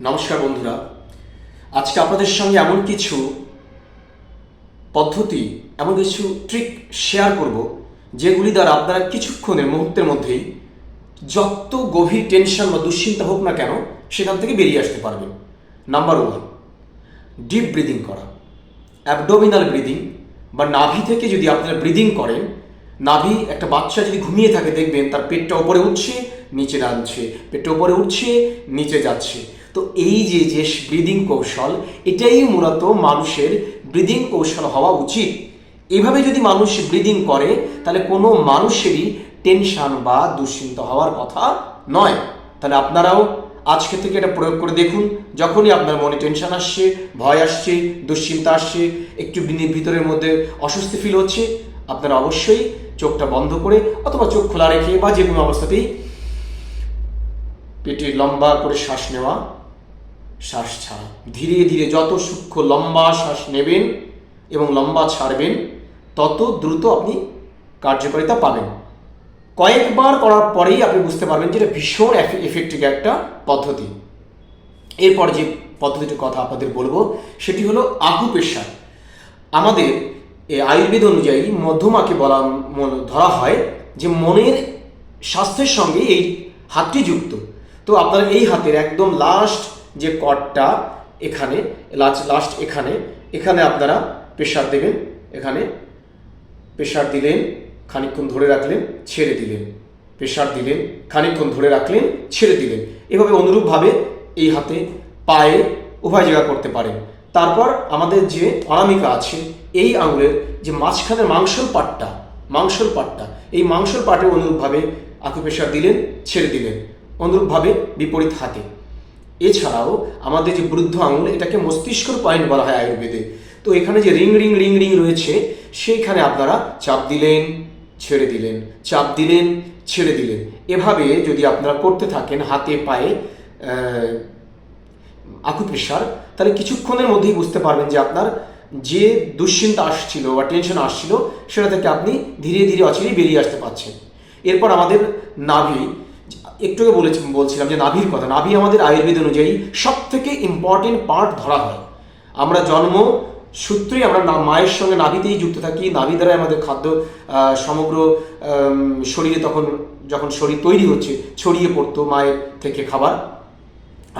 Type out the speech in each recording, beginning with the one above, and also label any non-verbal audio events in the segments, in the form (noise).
নমস্কার বন্ধুরা। আজকে আপনাদের সঙ্গে এমন কিছু পদ্ধতি, এমন কিছু ট্রিক শেয়ার করব, যেগুলি দ্বারা আপনারা কিছুক্ষণের মুহূর্তের মধ্যেই যত গভীর টেনশন বা দুশ্চিন্তা হোক না কেন সেখান থেকে বেরিয়ে আসতে পারবেন। নাম্বার ওয়ান ডিপ ব্রিদিং করা। অ্যাবডোমিনাল ব্রিদিং বা নাভি থেকে যদি আপনারা ব্রিদিং করেন, নাভি একটা বাচ্চা যদি ঘুমিয়ে থাকে দেখবেন, তার পেটটা উপরে উঠছে, নিচে নামছে। পেটটা উপরে উঠছে, নিচে যাচ্ছে। তো এই যে যে ব্রিদিং কৌশল, এটাই মূলত মানুষের ব্রিদিং কৌশল হওয়া উচিত। এভাবে যদি মানুষ ব্রিদিং করে, তাহলে কোনো মানুষেরই টেনশন বা দুশ্চিন্তা হওয়ার কথা নয়। তাহলে আপনারাও আজকে থেকে এটা প্রয়োগ করে দেখুন। যখনই আপনার মনে টেনশন আসছে, ভয় আসছে, দুশ্চিন্তা আসছে, একটু ভিতরের মধ্যে অস্বস্তি ফিল হচ্ছে, আপনারা অবশ্যই চোখটা বন্ধ করে অথবা চোখ খোলা রেখে বা যে কোনো অবস্থাতেই পেটে লম্বা করে শ্বাস নেওয়া শ্বাস ছাড়া। ধীরে ধীরে যত সূক্ষ্ম লম্বা শ্বাস নেবেন এবং লম্বা ছাড়বেন, তত দ্রুত আপনি কার্যকারিতা পাবেন। কয়েকবার করার পরেই আপনি বুঝতে পারবেন যে এটা ভীষণ এফেক্টিভ একটা পদ্ধতি। এরপর যে পদ্ধতিটির কথা আপনাদের বলব, সেটি হলো আকুপেশার আমাদের আয়ুর্বেদ অনুযায়ী মধ্যমাকে বলা ধরা হয় যে মনের স্বাস্থ্যের সঙ্গে এই হাতটি যুক্ত। তো আপনারা এই হাতের একদম লাস্ট যে কটটা এখানে লাস্ট লাস্ট এখানে এখানে আপনারা প্রেশার দেবেন, এখানে প্রেশার দিলেন, খানিকক্ষণ ধরে রাখলেন, ছেড়ে দিলেন। প্রেশার দিলেন, খানিকক্ষণ ধরে রাখলেন, ছেড়ে দিলেন। এভাবে অনুরূপভাবে এই হাতে পায়ে উভয় জায়গা করতে পারেন। তারপর আমাদের যে অনামিকা আছে, এই আঙুলের যে মাঝখানের মাংসল পাটটা মাংসল পাটটা, এই মাংসল পাটে অনুরূপভাবে আকুপ্রেশার দিলেন, ছেড়ে দিলেন। অনুরূপভাবে বিপরীত হাতে। এছাড়াও আমাদের যে বৃদ্ধ আঙুল এটাকে মস্তিষ্কর পয়েন্ট বলা হয় আয়ুর্বেদে। তো এখানে যে রিং রিং রিং রিং রয়েছে, সেইখানে আপনারা চাপ দিলেন, ছেড়ে দিলেন, চাপ দিলেন, ছেড়ে দিলেন। এভাবে যদি আপনারা করতে থাকেন হাতে, পায়ে আকুপ্রেশার, তাহলে কিছুক্ষণের মধ্যেই বুঝতে পারবেন যে আপনার যে দুশ্চিন্তা আসছিল বা টেনশন আসছিল, সেটা থেকে আপনি ধীরে ধীরে, অচিরেই বেরিয়ে আসতে পারছেন। এরপর আমাদের নাভি একটু বলেছি, বলছিলাম যে নাভির কথা। নাভি আমাদের আয়ুর্বেদ অনুযায়ী সব থেকে ইম্পর্টেন্ট পার্ট ধরা হয়। আমরা জন্ম সূত্রেই আমরা মায়ের সঙ্গে নাভিতেই যুক্ত থাকি। নাভি দ্বারাই আমাদের খাদ্য সমগ্র শরীরে তখন যখন শরীর তৈরি হচ্ছে, ছড়িয়ে পড়তো মায়ের থেকে খাবার।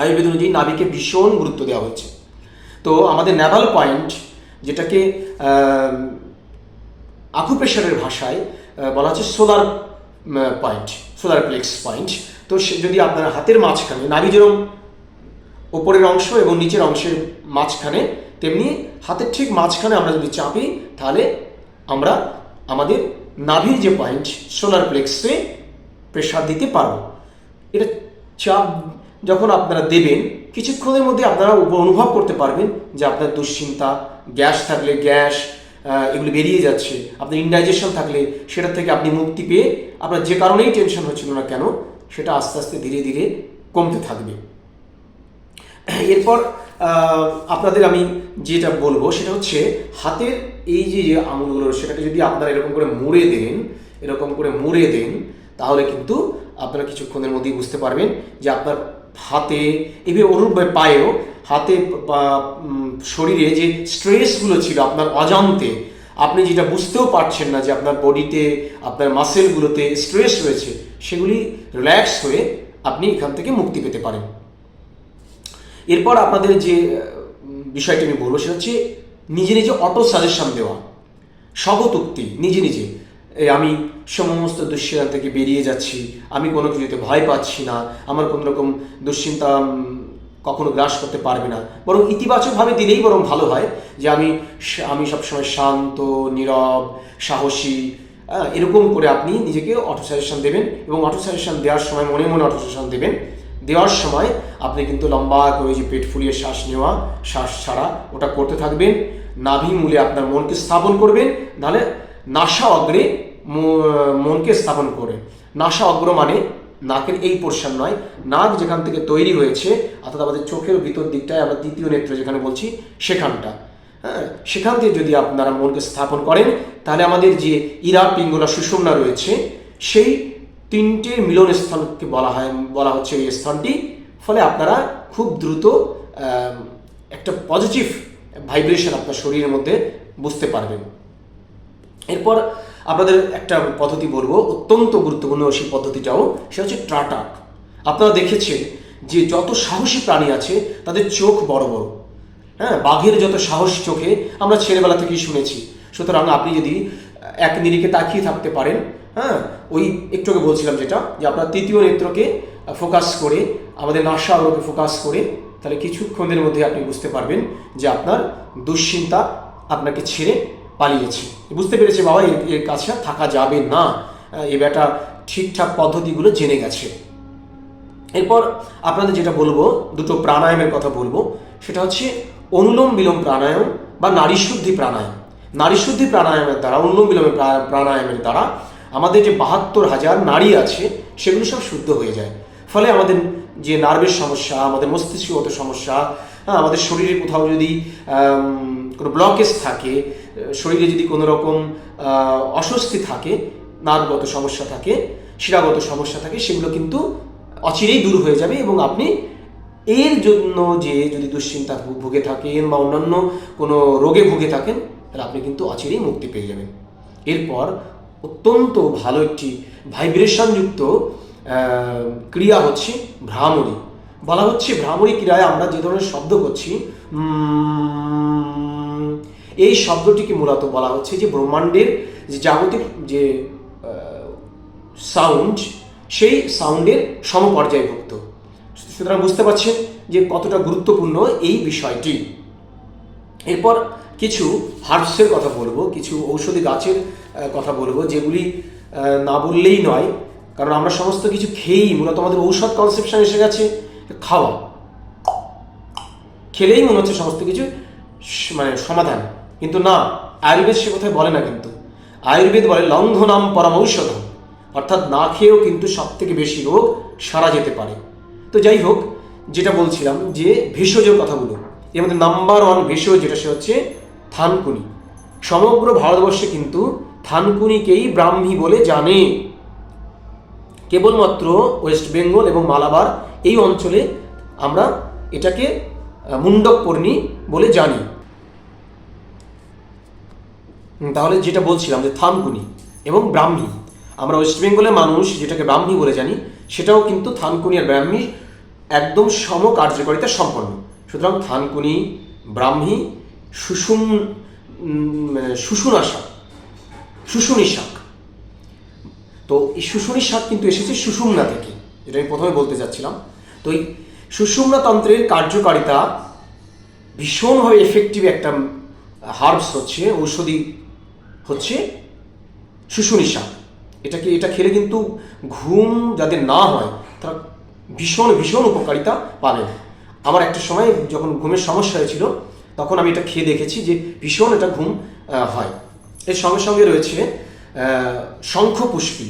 আয়ুর্বেদ অনুযায়ী নাভিকে ভীষণ গুরুত্ব দেওয়া হচ্ছে তো আমাদের ন্যাভাল পয়েন্ট যেটাকে আকুপ্রেশারের ভাষায় বলা হচ্ছে solar point solar plexus point তো সে যদি আপনার হাতের মাঝখানে নাভি যেরকম ওপরের অংশ এবং নিচের অংশের মাঝখানে, তেমনি হাতের ঠিক মাঝখানে আমরা যদি চাপি, তাহলে আমরা আমাদের নাভির যে পয়েন্ট সোলার প্লেক্সে প্রেশার দিতে পারব। এটা চাপ যখন আপনারা দেবেন, কিছুক্ষণের মধ্যে আপনারা অনুভব করতে পারবেন যে আপনার দুশ্চিন্তা, গ্যাস থাকলে গ্যাস এগুলো বেরিয়ে যাচ্ছে। আপনার ইনডাইজেশন থাকলে সেটা থেকে আপনি মুক্তি পেয়ে আপনার যে কারণেই টেনশন হচ্ছিল না কেন, সেটা আস্তে আস্তে ধীরে ধীরে কমতে থাকবে। এরপর আপনাদের আমি যেটা বলব সেটা হচ্ছে হাতের এই যে যে আঙুলগুলো, সেটাকে যদি আপনারা এরকম করে মুড়ে দেন, এরকম করে মুড়ে দেন, তাহলে কিন্তু আপনারা কিছুক্ষণের মধ্যেই বুঝতে পারবেন যে আপনার হাতে, এভাবে অনুরূপভাবে পায়েও হাতে, বা শরীরে যে স্ট্রেসগুলো ছিল আপনার অজান্তে, আপনি যেটা বুঝতেও পারছেন না যে আপনার বডিতে, আপনার মাসেলগুলোতে স্ট্রেস রয়েছে, সেগুলি রিল্যাক্স হয়ে আপনি এখান থেকে মুক্তি পেতে পারেন। এরপর আপনাদের যে বিষয়টি আমি বলব, সেটা হচ্ছে নিজে নিজে অটো সাজেশন দেওয়া, স্বগতোক্তি, নিজে নিজে। আমি সমস্ত দুশ্চিন্তা থেকে বেরিয়ে যাচ্ছি, আমি কোনো কিছুতে ভয় পাচ্ছি না, আমার কোনো রকম দুশ্চিন্তা কখনো গ্রাস করতে পারবে না। বরং ইতিবাচকভাবে দিলেই বরং ভালো হয় যে আমি আমি সবসময় শান্ত, নীরব, সাহসী এরকম করে আপনি নিজেকে অটো সাজেশন দেবেন এবং অটো সাজেশন দেওয়ার সময় মনে মনে অটো সাজেশন দেবেন। দেওয়ার সময় আপনি কিন্তু লম্বা করে যে পেট ফুলিয়ে শ্বাস নেওয়া, শ্বাস ছাড়া ওটা করতে থাকবেন। নাভি মূলে আপনার মনকে স্থাপন করবেন, নাহলে নাসা অগ্রে মনকে স্থাপন করে। নাসা অগ্র মানে নাকের এই পোর্শন নয়, নাক যেখান থেকে তৈরি হয়েছে, অর্থাৎ আমাদের চোখের ভিতর দিকটায় আমরা তৃতীয় নেত্র যেখানে বলছি, সেখানটা। হ্যাঁ সেখান থেকে যদি আপনারা মনকে স্থাপন করেন, তাহলে আমাদের যে ইরা পিঙ্গলা সুষুম্না রয়েছে, সেই তিনটে মিলন স্থানকে বলা হয়, বলা হচ্ছে এই স্থানটি। ফলে আপনারা খুব দ্রুত একটা পজিটিভ ভাইব্রেশন আপনার শরীরের মধ্যে বুঝতে পারবেন। এরপর আপনাদের একটা পদ্ধতি বলব, অত্যন্ত গুরুত্বপূর্ণ সেই পদ্ধতিটাও, সেটা হচ্ছে ট্রাটাক। আপনারা দেখেছেন যে যত সাহসী প্রাণী আছে, তাদের চোখ বড় বড়। হ্যাঁ বাঘের যত সাহস চোখে, আমরা ছেলেবেলা থেকেই শুনেছি। সুতরাং আপনি যদি এক নিরিখে তাকিয়ে থাকতে পারেন হ্যাঁ ওই একটু আগে বলছিলাম যেটা, যে আপনার তৃতীয় নেত্রকে ফোকাস করে, আমাদের নাসা আলোকে ফোকাস করে, তাহলে কিছুক্ষণের মধ্যে আপনি বুঝতে পারবেন যে আপনার দুশ্চিন্তা আপনাকে ছেড়ে পালিয়েছে। বুঝতে পেরেছে বাবা, এর কাছে থাকা যাবে না। এ বেটা ঠিকঠাক পদ্ধতিগুলো জেনে গেছে। এরপর আপনাদের যেটা বলব, দুটো প্রাণায়ামের কথা বলব। সেটা হচ্ছে অনুলোম বিলোম প্রাণায়াম বা নারী শুদ্ধি প্রাণায়াম। নারী শুদ্ধি প্রাণায়ামের দ্বারা, অনুলোম বিলোম প্রাণায়ামের দ্বারা আমাদের যে বাহাত্তর হাজার নারী আছে, সেগুলো সব শুদ্ধ হয়ে যায়। ফলে আমাদের যে নার্ভের সমস্যা, আমাদের মস্তিষ্কগত সমস্যা হ্যাঁ আমাদের শরীরে কোথাও যদি কোনো ব্লকেজ থাকে শরীরে যদি কোনো রকম অস্বস্তি থাকে নার্ভগত সমস্যা থাকে, শিরাগত সমস্যা থাকে, সেগুলো কিন্তু অচিরেই দূর হয়ে যাবে এবং আপনি এর জন্য যে যদি দুশ্চিন্তা ভুগে থাকেন বা অন্যান্য কোনো রোগে ভুগে থাকেন, তাহলে আপনি কিন্তু অচিরেই মুক্তি পেয়ে যাবেন। এরপর অত্যন্ত ভালো একটি ভাইব্রেশনযুক্ত ক্রিয়া হচ্ছে ভ্রামরী। বলা হচ্ছে ভ্রামরী ক্রিয়ায় আমরা যে ধরনের শব্দ করছি এই শব্দটিকে মূলত বলা হচ্ছে যে ব্রহ্মাণ্ডের যে জাগতিক যে সাউন্ড সেই সাউন্ডের সমপর্যায়ভুক্ত। সুতরাং বুঝতে পারছেন যে কতটা গুরুত্বপূর্ণ এই বিষয়টি। এরপর কিছু হার্বসের কথা বলব, কিছু ঔষধি গাছের কথা বলব, যেগুলি না বললেই নয়, কারণ আমরা সমস্ত কিছু খেয়েই, মূলত আমাদের ঔষধ কনসেপশন এসে গেছে, খাওয়া। খেলেই মনে হচ্ছে সমস্ত কিছু মানে সমাধান। কিন্তু না, আয়ুর্বেদ সে কথায় বলে না কিন্তু। আয়ুর্বেদ বলে লঙ্ঘনাম পরম ঔষধম। অর্থাৎ না খেয়েও কিন্তু সব থেকে বেশি রোগ সারা যেতে পারে। তো যাই হোক, যেটা বলছিলাম যে ভেষজ কথাগুলো, এর মধ্যে নাম্বার ওয়ান ভেষজ যেটা সে হচ্ছে থানকুনি। সমগ্র ভারতবর্ষে কিন্তু থানকুনিকেই ব্রাহ্মী বলে জানে। কেবলমাত্র ওয়েস্ট বেঙ্গল এবং মালাবার এই অঞ্চলে আমরা এটাকে মুন্ডকপর্ণী বলে জানি। তাহলে যেটা বলছিলাম যে থানকুনি এবং ব্রাহ্মী। আমরা ওয়েস্ট বেঙ্গলের মানুষ, যেটাকে ব্রাহ্মী বলে জানি, সেটাও কিন্তু থানকুনি আর ব্রাহ্মী একদম সম কার্যকারিতা সম্পন্ন। সুতরাং থানকুনি, ব্রাহ্মী, সুষুম মানে শুশুনা শাক শুশুনি শাক। তো এই শুশুনি শাক কিন্তু এসেছে সুষুমনা থেকে, যেটা আমি প্রথমে বলতে যাচ্ছিলাম। তো এই সুষুম্না তন্ত্রের কার্যকারিতা ভীষণভাবে এফেক্টিভ একটা হার্বস হচ্ছে, ঔষধি হচ্ছে শুশুনি শাক। এটাকে এটা খেলে কিন্তু ঘুম যাদের না হয়, তারা ভীষণ ভীষণ উপকারিতা পাবেন আমার একটা সময় যখন ঘুমের সমস্যা হয়েছিল, তখন আমি এটা খেয়ে দেখেছি যে ভীষণ এটা ঘুম হয়। এর সঙ্গে সঙ্গে রয়েছে শঙ্খপুষ্পী।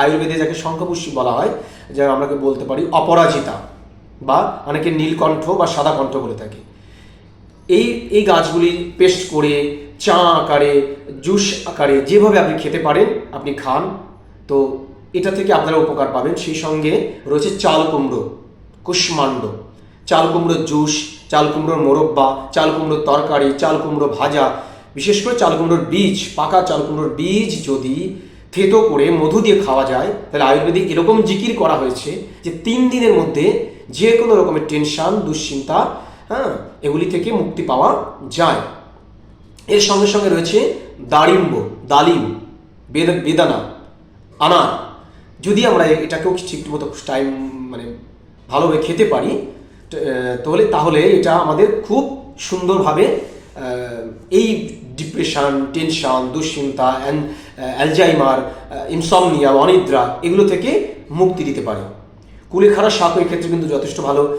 আয়ুর্বেদে যাকে শঙ্খপুষ্পী বলা হয়, যা আমরাকে বলতে পারি অপরাজিতা বা অনেকে নীলকণ্ঠ বা সাদা কণ্ঠ বলে থাকি। এই এই গাছগুলি পেস্ট করে চা আকারে, জুস আকারে, যেভাবে আপনি খেতে পারেন, আপনি খান। তো এটা থেকে আপনারা উপকার পাবেন। সেই সঙ্গে রয়েছে চাল কুমড়ো, কুষ্মাণ্ড। চাল কুমড়োর জুস, চাল কুমড়োর মোরব্বা, চাল কুমড়োর তরকারি, চাল কুমড়ো ভাজা, বিশেষ করে চাল কুমড়োর বীজ, পাকা চাল কুমড়োর বীজ যদি থেতো করে মধু দিয়ে খাওয়া যায়, তাহলে আয়ুর্বেদিক এরকম জিকির করা হয়েছে যে তিন দিনের মধ্যে যে কোনো রকমের টেনশন, দুশ্চিন্তা হ্যাঁ এগুলি থেকে মুক্তি পাওয়া যায়। এর সঙ্গে সঙ্গে রয়েছে দারিম্ব বেদ- বেদানা, আনার। যদি আমরা এটাকেও ঠিক মতো টাইম মানে ভালোভাবে খেতে পারি তাহলে তাহলে এটা আমাদের খুব সুন্দরভাবে এই ডিপ্রেশন টেনশন দুশ্চিন্তা অ্যালজাইমার ইনসমনিয়া অনিদ্রা, এগুলো থেকে মুক্তি দিতে পারে। কুলেখাড়া শাক এই ক্ষেত্রে কিন্তু যথেষ্ট ভালো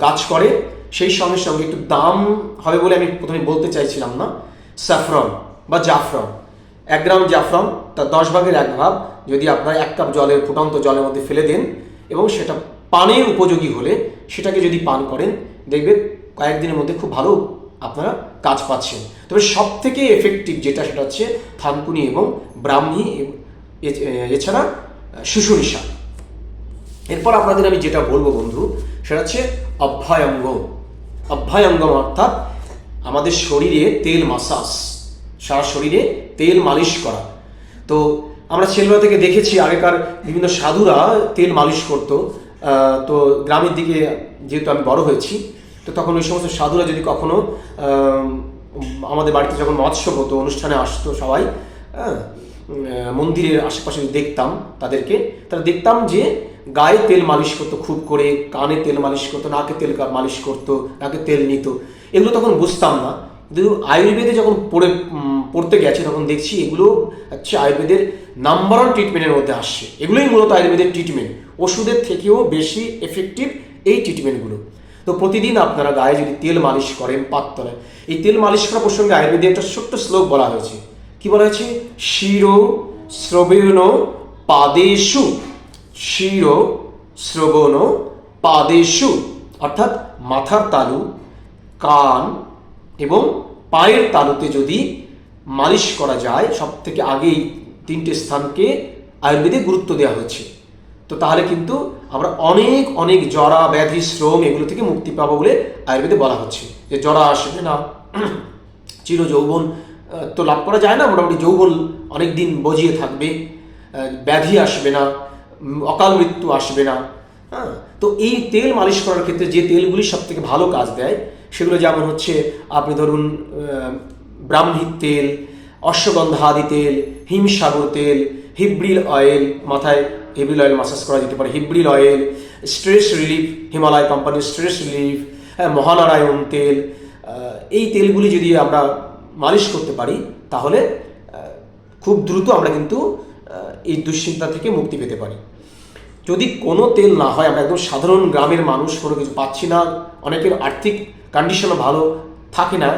কাজ করে। সেই সঙ্গে সঙ্গে একটু দাম হবে বলে আমি প্রথমে বলতে চাইছিলাম না। স্যাফরন বা জাফরন এক গ্রাম জাফরন তার দশ ভাগের এক ভাগ। যদি আপনার এক কাপ জলের, ফুটন্ত জলের মধ্যে ফেলে দেন এবং সেটা পানের উপযোগী হলে সেটাকে যদি পান করেন, দেখবেন কয়েকদিনের মধ্যে খুব ভালো আপনারা কাজ পাচ্ছেন। তবে সব থেকে এফেক্টিভ যেটা সেটা হচ্ছে থানকুনি এবং ব্রাহ্মী এছাড়া শুশুনি এরপর আপনাদের আমি যেটা বলব বন্ধু, সেটা হচ্ছে অভ্যয়ঙ্গ। অভ্যয়ঙ্গম অর্থাৎ আমাদের শরীরে তেল মাসাজ সারা শরীরে তেল মালিশ করা। তো আমরা ছেলেবেলা থেকে দেখেছি আগেকার বিভিন্ন সাধুরা তেল মালিশ করতো। তো গ্রামের দিকে যেহেতু আমি বড় হয়েছি তো তখন ওই সমস্ত সাধুরা যদি কখনো আমাদের বাড়িতে যখন মৎস্য হতো অনুষ্ঠানে আসতো সবাই হ্যাঁ, মন্দিরের আশেপাশে দেখতাম তাদেরকে তারা দেখতাম যে গায়ে তেল মালিশ করতো, খুব করে কানে তেল মালিশ করতো, নাকে তেল মালিশ করতো, নাকে তেল নিত। এগুলো তখন বুঝতাম না। কিন্তু আয়ুর্বেদে যখন পড়ে পড়তে গেছে, তখন দেখছি এগুলো হচ্ছে আয়ুর্বেদের নাম্বার ওয়ান ট্রিটমেন্টের মধ্যে আসছে। এগুলোই মূলত আয়ুর্বেদের ট্রিটমেন্ট ওষুধের থেকেও বেশি এফেক্টিভ এই ট্রিটমেন্টগুলো তো প্রতিদিন আপনারা গায়ে যদি তেল মালিশ করেন পাততলায় এই তেল মালিশ করা প্রসঙ্গে আয়ুর্বেদে একটা ছোট্ট শ্লোক বলা হয়েছে। কি বলা হয়েছে? শিরো শ্রবেণ পাদেশু শিরো শ্রবণ পাদেশু, অর্থাৎ মাথার তালু, কান এবং পায়ের তালুতে যদি মালিশ করা যায় সব থেকে আগেই তিনটে স্থানকে আয়ুর্বেদে গুরুত্ব দেওয়া হয়েছে। তো তাহলে কিন্তু আমরা অনেক অনেক জরা, ব্যাধি, শ্রম এগুলো থেকে মুক্তি পাবো বলে আয়ুর্বেদে বলা হচ্ছে। যে জরা আসবে না (clears throat) চির যৌবন তো লাভ করা যায় না, মোটামুটি যৌবন অনেক দিন বজিয়ে থাকবে ব্যাধি আসবে না। অকাল মৃত্যু আসবে না। হ্যাঁ? তো এই তেল মালিশ করার ক্ষেত্রে যে তেলগুলি সব থেকে ভালো কাজ দেয়, সেগুলো যেমন হচ্ছে, আপনি ধরুন ব্রাহ্মীর তেল অশ্বগন্ধা আদি তেল, হিমসাগর তেল, হিব্রিল অয়েল, মাথায় হিব্রিল অয়েল মাসাজ করা যেতে পারে। হিব্রিল অয়েল, স্ট্রেস রিলিফ, হিমালয় কোম্পানির স্ট্রেস রিলিফ হ্যাঁ মহানারায়ণ তেল এই তেলগুলি যদি আমরা মালিশ করতে পারি, তাহলে খুব দ্রুত আমরা কিন্তু এই দুশ্চিন্তা থেকে মুক্তি পেতে পারি। যদি কোনো তেল না হয়, আমরা একদম সাধারণ গ্রামের মানুষ, কোনো কিছু পাচ্ছি না, অনেকের আর্থিক কন্ডিশনও ভালো থাকে না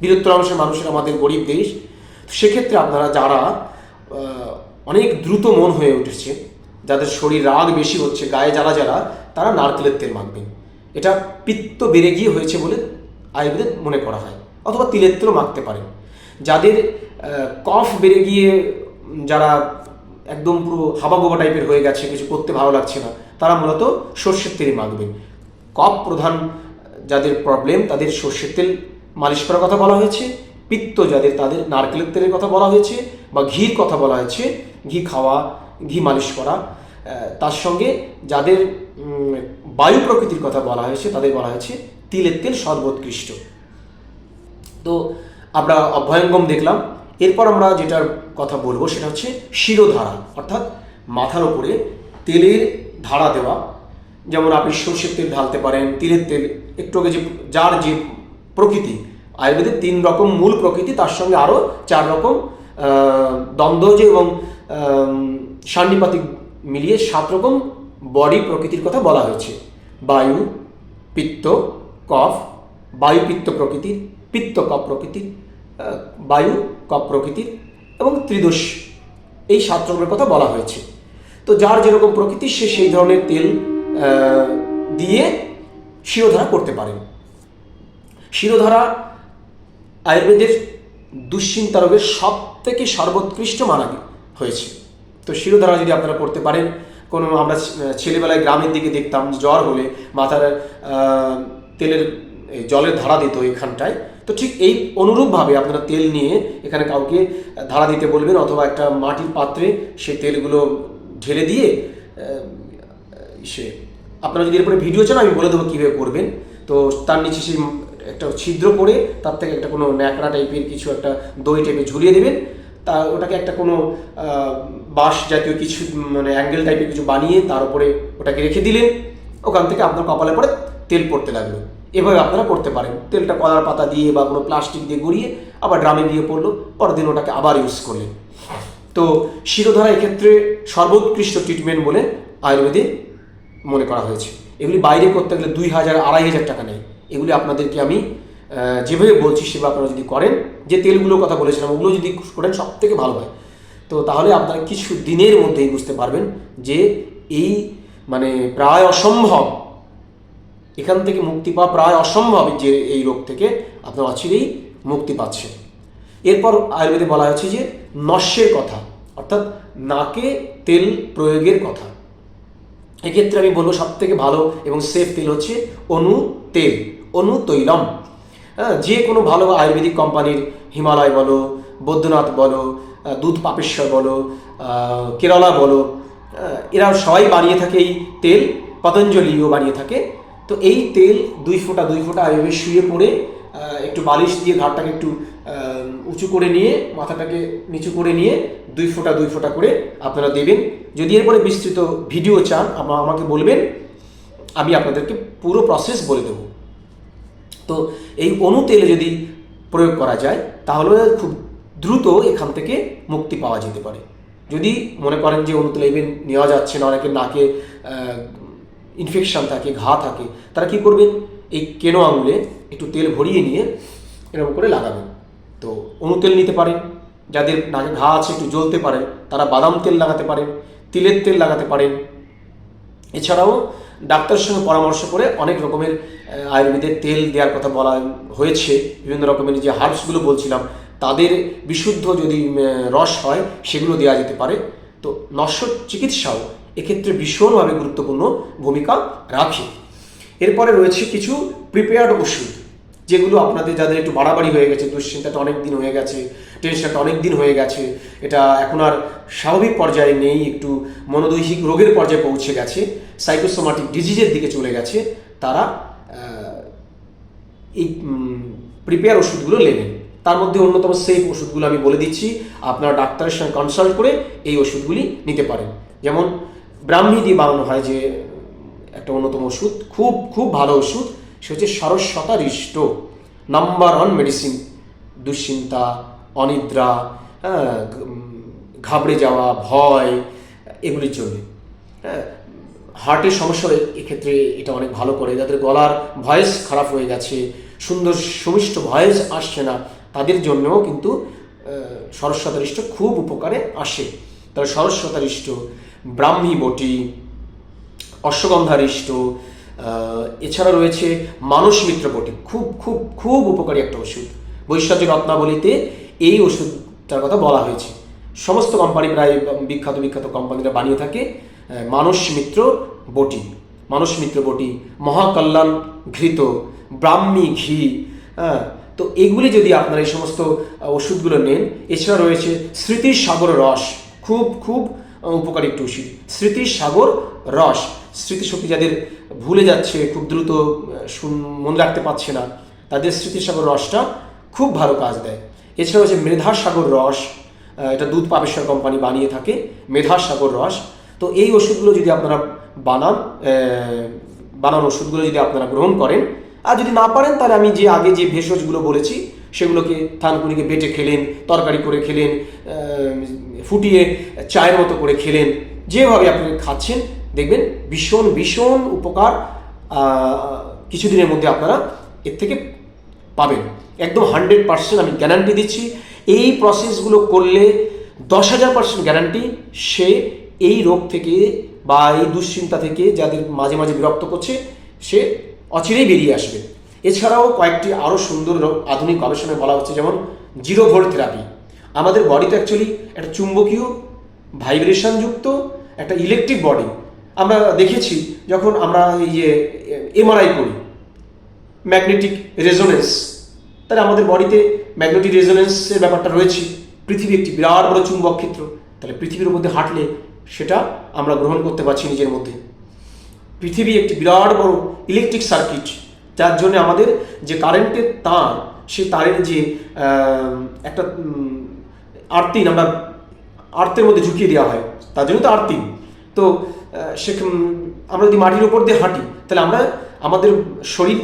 বৃহত্তর অংশের মানুষের আমাদের গরিব দেশ সেক্ষেত্রে আপনারা যারা অনেক দ্রুত মন হয়ে উঠেছে, যাদের শরীর রাগ বেশি হচ্ছে, গায়ে জ্বালা জ্বালা, তারা নারকেলের তেল মাখবেন। এটা পিত্ত বেড়ে গিয়ে হয়েছে বলে আয়ুর্বেদে মনে করা হয়, অথবা তিলের তেলও মাখতে পারেন। যাদের কফ বেড়ে গিয়ে যারা একদম পুরো হাবা গোবা টাইপের হয়ে গেছে, কিছু করতে ভালো লাগছে না। তারা মূলত সর্ষের তেলই মাখবে। কপ প্রধান যাদের প্রবলেম তাদের সর্ষের তেল মালিশ করার কথা বলা হয়েছে। পিত্ত যাদের, তাদের নারকেলের তেলের কথা বলা হয়েছে বা ঘির কথা বলা হয়েছে। ঘি খাওয়া, ঘি মালিশ করা তার সঙ্গে যাদের বায়ু প্রকৃতির কথা বলা হয়েছে, তাদের বলা হয়েছে তিলের তেল সর্বোৎকৃষ্ট। তো আমরা অভয়ঙ্গম দেখলাম। এরপর আমরা যেটার কথা বলব সেটা হচ্ছে শিরোধারা অর্থাৎ মাথার ওপরে তেলের ধারা দেওয়া। যেমন আপনি সর্ষের তেল ঢালতে পারেন তিলের তেল একটু আগে যে যার যে প্রকৃতি আয়ুর্বেদের তিন রকম মূল প্রকৃতি তার সঙ্গে আরও চার রকম আহ, দ্বন্দ্বজ এবং সান্নিপাতিক মিলিয়ে সাত রকম বডি প্রকৃতির কথা বলা হয়েছে। বায়ু পিত্ত কফ বায়ু পিত্ত প্রকৃতির পিত্ত কফ প্রকৃতির। বায়ু, কপ প্রকৃতির এবং ত্রিদোষ। এই সাত কথা বলা হয়েছে। তো যার যেরকম প্রকৃতি, সে সেই ধরনের তেল দিয়ে শিরোধারা করতে পারেন। শিরোধারা আয়ুর্বেদের দুশ্চিন্তা রোগের সব থেকে সর্বোৎকৃষ্ট মানা হয়েছে। তো শিরোধারা যদি আপনারা করতে পারেন, কোনো আমরা ছেলেবেলায় গ্রামের দিকে দেখতাম, জ্বর হলে মাথার তেলের জলের ধারা দিত এখানটায় তো ঠিক এই অনুরূপভাবে আপনারা তেল নিয়ে এখানে কাউকে ধারা দিতে বলবেন অথবা একটা মাটির পাত্রে সেই তেলগুলো ঢেলে দিয়ে সে, আপনারা যদি এরপরে ভিডিও চান, আমি বলে দেবো কীভাবে করবেন। তো তার নিচে সেই একটা ছিদ্র করে তার থেকে একটা কোনো ন্যাকড়া টাইপের কিছু একটা দই টাইপের ঝুলিয়ে দেবেন। তা ওটাকে একটা কোনো বাঁশ জাতীয় কিছু মানে অ্যাঙ্গেল টাইপের কিছু বানিয়ে তার উপরে ওটাকে রেখে দিলেন। ওখান থেকে আপনার কপালে পরে তেল পড়তে লাগল। এভাবে আপনারা করতে পারেন। তেলটা কলার পাতা দিয়ে বা কোনো প্লাস্টিক দিয়ে গড়িয়ে আবার ড্রামে দিয়ে পড়ল পরের দিন ওটাকে আবার ইউজ করলেন। তো শিরোধারা এক্ষেত্রে সর্বোৎকৃষ্ট ট্রিটমেন্ট বলে আয়ুর্বেদে মনে করা হয়েছে। এগুলি বাইরে করতে গেলে দুই হাজার, আড়াই হাজার টাকা নেয়। এগুলি আপনাদেরকে আমি যেভাবে বলছি সেভাবে আপনারা যদি করেন, যে তেলগুলোর কথা বলেছিলাম, ওগুলো যদি করেন সব থেকে ভালো হয়। তো তাহলে আপনারা কিছু দিনের মধ্যেই বুঝতে পারবেন যে এই মানে প্রায় অসম্ভব এখান থেকে মুক্তি পাওয়া প্রায় অসম্ভব যে এই রোগ থেকে আপনার অচিরেই মুক্তি পাচ্ছেন। এরপর আয়ুর্বেদে বলা হয়েছে যে নস্যের কথা, অর্থাৎ নাকে তেল প্রয়োগের কথা। এক্ষেত্রে আমি বলব সব থেকে ভালো এবং সেফ তেল হচ্ছে অনু তেল, অনু তৈলম। হ্যাঁ যে কোনো ভালো আয়ুর্বেদিক কোম্পানির হিমালয় বলো, বৈদ্যনাথ বলো দুধ পাপেশ্বর বলো কেরালা বলো এরা সবাই বানিয়ে থাকে এই তেল, পতঞ্জলিও বানিয়ে থাকে তো এই তেল দুই ফোঁটা দুই ফোঁটা এভাবে শুয়ে পড়ে একটু বালিশ দিয়ে ঘাটটাকে একটু উঁচু করে নিয়ে, মাথাটাকে নিচু করে নিয়ে দুই ফোঁটা দুই ফোঁটা করে আপনারা দেবেন। যদি এরপরে বিস্তৃত ভিডিও চান, আপনারা আমাকে বলবেন, আমি আপনাদেরকে পুরো প্রসেস বলে দেবো। তো এই অণু তেলে যদি প্রয়োগ করা যায়, তাহলে খুব দ্রুত এখান থেকে মুক্তি পাওয়া যেতে পারে। যদি মনে করেন যে অণু তেল even নেওয়া যাচ্ছে না অনেকের নাকে ইনফেকশন থাকে, ঘা থাকে, তারা কি করবেন? এই কেনো আঙুলে একটু তেল ভরিয়ে নিয়ে এরকম করে লাগাবেন। তো অণু তেল নিতে পারেন, যাদের নাকে ঘা আছে একটু জ্বলতে পারে, তারা বাদাম তেল লাগাতে পারেন, তিলের তেল লাগাতে পারেন। এছাড়াও ডাক্তারের সঙ্গে পরামর্শ করে অনেক রকমের আয়ুর্বেদের তেল দেওয়ার কথা বলা হয়েছে, বিভিন্ন রকমের যে হার্বসগুলো বলছিলাম, তাদের বিশুদ্ধ যদি রস হয়, সেগুলো দেওয়া যেতে পারে। তো নশ্বর চিকিৎসাও এক্ষেত্রে ভীষণভাবে গুরুত্বপূর্ণ ভূমিকা রাখে। এরপরে রয়েছে কিছু প্রিপেয়ার্ড ওষুধ, যেগুলো আপনাদের যাদের একটু বাড়াবাড়ি হয়ে গেছে, দুশ্চিন্তাটা অনেক দিন হয়ে গেছে টেনশনটা অনেক দিন হয়ে গেছে, এটা এখন আর স্বাভাবিক পর্যায়ে নেই, একটু মনোদৈহিক রোগের পর্যায়ে পৌঁছে গেছে সাইকোসোমাটিক ডিজিজের দিকে চলে গেছে, তারা এই প্রিপেয়ার ওষুধগুলো নেবেন তার মধ্যে অন্যতম সেফ ওষুধগুলো আমি বলে দিচ্ছি, আপনারা ডাক্তারের সঙ্গে কনসাল্ট করে এই ওষুধগুলি নিতে পারেন। যেমন ব্রাহ্মী দিয়ে বানানো হয় যে একটা অন্যতম ওষুধ, খুব খুব ভালো ওষুধ, সে হচ্ছে সরস্বতা হৃষ্ট নাম্বার ওয়ান মেডিসিন দুশ্চিন্তা, অনিদ্রা হ্যাঁ ঘাবড়ে যাওয়া, ভয়, এগুলির জন্য। হ্যাঁ হার্টের সমস্যা এক্ষেত্রে এটা অনেক ভালো করে। যাদের গলার ভয়েস খারাপ হয়ে গেছে, সুন্দর সুমিষ্ট ভয়েস আসছে না, তাদের জন্যও কিন্তু সরস্বতারিষ্ট খুব উপকারে আসে। তাহলে সরস্বতারিষ্ট ব্রাহ্মী বটি অশ্বগন্ধারিষ্ট এছাড়া রয়েছে মানস মিত্র বটি। খুব খুব খুব উপকারী একটা ওষুধ। বৈশ্বর্য রত্নাবলীতে এই ওষুধটার কথা বলা হয়েছে। সমস্ত কোম্পানি প্রায় বিখ্যাত বিখ্যাত কোম্পানিরা বানিয়ে থাকে মানস মিত্র বটি। মানস মিত্র বটি, মহাকল্যাণ ঘৃত, ব্রাহ্মী ঘি হ্যাঁ তো এগুলি যদি আপনারা এই সমস্ত ওষুধগুলো নেন, এছাড়া রয়েছে স্মৃতির সাগর রস। খুব খুব উপকারী একটি ওষুধ স্মৃতির সাগর রস। স্মৃতিশক্তি যাদের ভুলে যাচ্ছে, খুব দ্রুত মনে রাখতে পারছে না, তাদের স্মৃতিসাগর রসটা খুব ভালো কাজ দেয়। এছাড়া হচ্ছে মেধাসাগর রস এটা দুধ পাবেশ্বর কোম্পানি বানিয়ে থাকে মেধাসাগর রস। তো এই ওষুধগুলো যদি আপনারা বানান বানানো ওষুধগুলো যদি আপনারা গ্রহণ করেন, আর যদি না পারেন, তাহলে আমি যে আগে যে ভেষজগুলো বলেছি সেগুলোকে থানকুনিকে বেটে খেলেন, তরকারি করে খেলেন ফুটিয়ে চায়ের মতো করে খেলেন। যেভাবে আপনি খাচ্ছেন, দেখবেন ভীষণ ভীষণ উপকার কিছুদিনের মধ্যে আপনারা এর থেকে পাবেন। একদম হান্ড্রেড পার্সেন্ট আমি গ্যারান্টি দিচ্ছি, এই প্রসেসগুলো করলে দশ হাজার পার্সেন্ট গ্যারান্টি সে এই রোগ থেকে বা এই দুশ্চিন্তা থেকে যাদের মাঝে মাঝে বিরক্ত করছে, সে অচিরেই বেরিয়ে আসবে। এছাড়াও কয়েকটি আরও সুন্দর আধুনিক গবেষণায় বলা হচ্ছে, যেমন জিরো ভোল্ট থেরাপি। আমাদের বডিতে অ্যাকচুয়ালি একটা চুম্বকীয় ভাইব্রেশনযুক্ত একটা ইলেকট্রিক বডি আমরা দেখেছি যখন আমরা এই যে এমআরআই করি ম্যাগনেটিক রেজোনেন্স তাহলে আমাদের বডিতে ম্যাগনেটিক রেজোনেন্সের ব্যাপারটা রয়েছে। পৃথিবী একটি বিরাট বড় চুম্বক ক্ষেত্র। তাহলে পৃথিবীর মধ্যে হাঁটলে সেটা আমরা গ্রহণ করতে পারছি নিজের মধ্যে। পৃথিবী একটি বিরাট বড় ইলেকট্রিক সার্কিট যার জন্য আমাদের যে কারেন্টের তার, সে তারের যে একটা আর্তিন আমরা আর্তের মধ্যে ঝুঁকিয়ে দেওয়া হয়, তার জন্য তো আর্তিন তো সে আমরা যদি মাটির উপর দিয়ে হাঁটি, তাহলে আমরা, আমাদের শরীর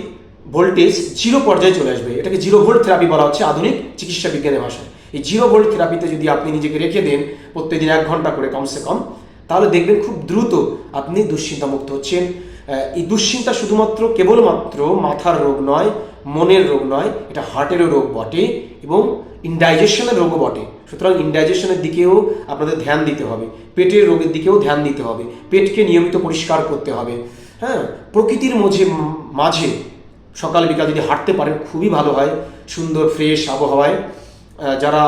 ভোল্টেজ জিরো পর্যায়ে চলে আসবে। এটাকে জিরো ভোল্ট থেরাপি বলা হচ্ছে আধুনিক চিকিৎসা বিজ্ঞানের ভাষায়। এই জিরো ভোল্ট থেরাপিতে যদি আপনি নিজেকে রেখে দেন, প্রত্যেকদিন এক ঘণ্টা করে, কমসে কম, তাহলে দেখবেন খুব দ্রুত আপনি দুশ্চিন্তা মুক্ত হচ্ছেন। এই দুশ্চিন্তা শুধুমাত্র কেবলমাত্র মাথার রোগ নয়, মনের রোগ নয়, এটা হার্টেরও রোগ বটে এবং ইনডাইজেশনের রোগও বটে। সুতরাং ইনডাইজেশনের দিকেও আপনাদের ধ্যান দিতে হবে, পেটের রোগের দিকেও ধ্যান দিতে হবে, পেটকে নিয়মিত পরিষ্কার করতে হবে। হ্যাঁ প্রকৃতির মাঝে মাঝে সকাল বিকাল যদি হাঁটতে পারেন, খুবই ভালো হয়, সুন্দর ফ্রেশ আবহাওয়ায়। যারা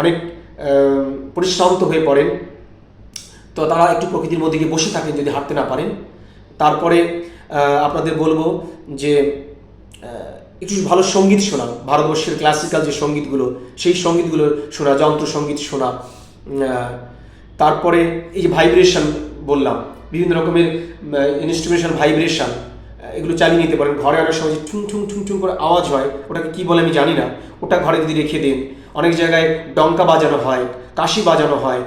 অনেক পরিশ্রান্ত হয়ে পড়েন, তো তারা একটু প্রকৃতির মধ্যে গিয়ে বসে থাকেন যদি হাঁটতে না পারেন। তারপরে আপনাদের বলব যে একটু ভালো সংগীত শোনা, ভারতবর্ষের ক্লাসিক্যাল যে সঙ্গীতগুলো, সেই সঙ্গীতগুলো শোনা, যন্ত্র সংগীত শোনা তারপরে এই যে ভাইব্রেশন বললাম, বিভিন্ন রকমের ইনস্ট্রুমেশন ভাইব্রেশন এগুলো চালিয়ে নিতে পারেন। ঘরে অনেক সময় ঠুং ঠুং ঠুং ঠুং করে আওয়াজ হয়, ওটাকে কী বলে আমি জানি না, ওটা ঘরে যদি রেখে দিন, অনেক জায়গায় ডঙ্কা বাজানো হয়, কাশি বাজানো হয়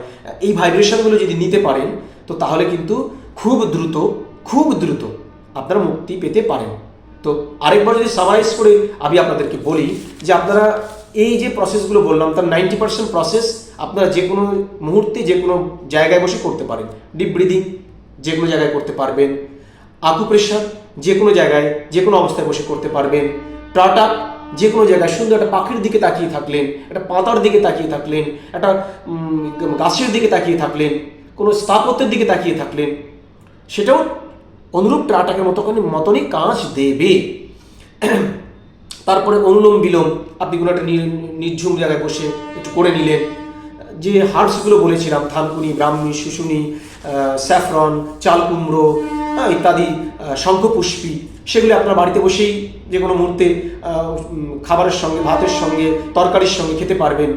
এই ভাইব্রেশনগুলো যদি নিতে পারেন, তো তাহলে কিন্তু খুব দ্রুত খুব দ্রুত আপনারা মুক্তি পেতে পারেন। তো আরেকবার যদি সামারাইজ করে, আমি আপনাদেরকে বলি যে আপনারা এই যে প্রসেসগুলো বললাম, তার নাইনটি পার্সেন্ট প্রসেস আপনারা যে কোনো মুহূর্তে যে কোনো জায়গায় বসে করতে পারেন। ডিপ ব্রিদিং যে কোনো জায়গায় করতে পারবেন। আকুপ্রেশার যে কোনো জায়গায়, যে কোনো অবস্থায় বসে করতে পারবেন। টাটা যে কোনো জায়গায় সুন্দর একটা পাখির দিকে তাকিয়ে থাকলেন, একটা পাতার দিকে তাকিয়ে থাকলেন, একটা গাছের দিকে তাকিয়ে থাকলেন, কোনো স্থাপত্যের দিকে তাকিয়ে থাকলেন। সেটাও অনুরূপ ট্রাটাকের মতো করে মতনই কাঁচ দেবে। তারপরে অনুলোম বিলোম, আপনি কোনো একটা নির্ঝুম জায়গায় বসে একটু করে নিলেন। যে হার্বসগুলো বলেছিলাম, থানকুনি ব্রাহ্মী শুশুনি স্যাফরন চাল কুমড়ো ইত্যাদি শঙ্খপুষ্পী, সেগুলো আপনার বাড়িতে বসেই যে কোনো মুহূর্তে খাবারের সঙ্গে, ভাতের সঙ্গে, তরকারির সঙ্গে খেতে পারবেন।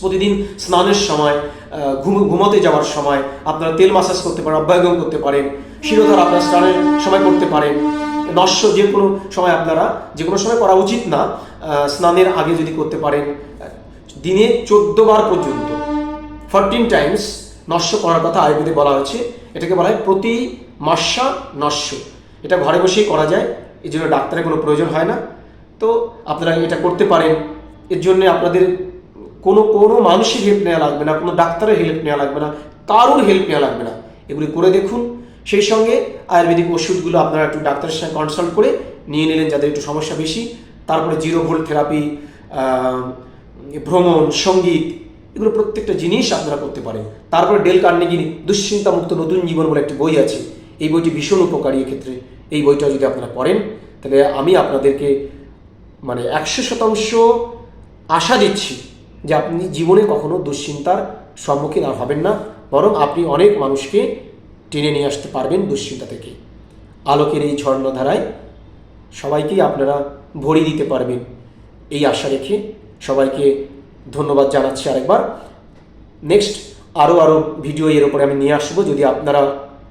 প্রতিদিন স্নানের সময় ঘুম ঘুমাতে যাওয়ার সময় আপনারা তেল মাসাজ করতে পারেন অভ্যাগম করতে পারেন। শিরোধার আপনার স্নানের সময় করতে পারেন নস্য যে কোনো সময় আপনারা, যে কোনো সময় করা উচিত না স্নানের আগে যদি করতে পারেন দিনে বার পর্যন্ত। ফরটিন টাইমস নস্য করার কথা আয়ুর্বেদে বলা হয়েছে। এটাকে বলা হয় প্রতি মাসা নস্য এটা ঘরে বসেই করা যায়, এই জন্য ডাক্তারের কোনো প্রয়োজন হয় না। তো আপনারা এটা করতে পারেন। এর জন্য আপনাদের কোনো কোনো মানুষের হেল্প নেওয়া লাগবে না, কোনো ডাক্তারের হেল্প নেওয়া লাগবে না, কারোর হেল্প নেওয়া লাগবে না। এগুলি করে দেখুন সেই সঙ্গে আয়ুর্বেদিক ওষুধগুলো আপনারা একটু ডাক্তারের সঙ্গে কনসাল্ট করে নিয়ে নিলেন যাদের একটু সমস্যা বেশি। তারপরে জিরো ভোল্ট থেরাপি ভ্রমণ, সংগীত, এগুলো প্রত্যেকটা জিনিস আপনারা করতে পারেন। তারপরে ডেল কার্নেগির দুশ্চিন্তা মুক্ত নতুন জীবন বলে একটি বই আছে। এই বইটি ভীষণ উপকারী ক্ষেত্রে এই বইটা যদি আপনারা পড়েন, তাহলে আমি আপনাদেরকে মানে একশো শতাংশ আশা দিচ্ছি যে আপনি জীবনে কখনো দুশ্চিন্তার সম্মুখীন আর হবেন না। বরং আপনি অনেক মানুষকে টেনে নিয়ে আসতে পারবেন দুশ্চিন্তা থেকে। আলোকের এই ঝর্ণাধারায় সবাইকেই আপনারা ভরি দিতে পারবেন। এই আশা রেখে সবাইকে ধন্যবাদ জানাচ্ছি আরেকবার। নেক্সট আরও আরও ভিডিও এর উপরে আমি নিয়ে আসব। যদি আপনারা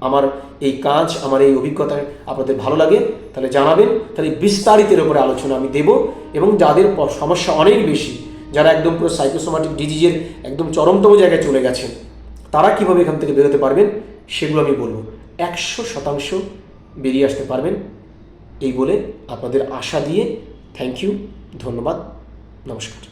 আমার এই কাজ, আমার এই অভিজ্ঞতা আপনাদের ভালো লাগে, তাহলে জানাবেন। তাহলে বিস্তারিতের উপরে আলোচনা আমি দেব। এবং যাদের সমস্যা অনেক বেশি, যারা একদম পুরো সাইকোসোমাটিক ডিজিজের একদম চরমতম জায়গায় চলে গেছেন, তারা কীভাবে এখান থেকে বেরোতে পারবেন? সেগুলো আমি বলব। একশো শতাংশ বেরিয়ে আসতে পারবেন এই বলে আপনাদের আশা দিয়ে থ্যাংক ইউ ধন্যবাদ, নমস্কার।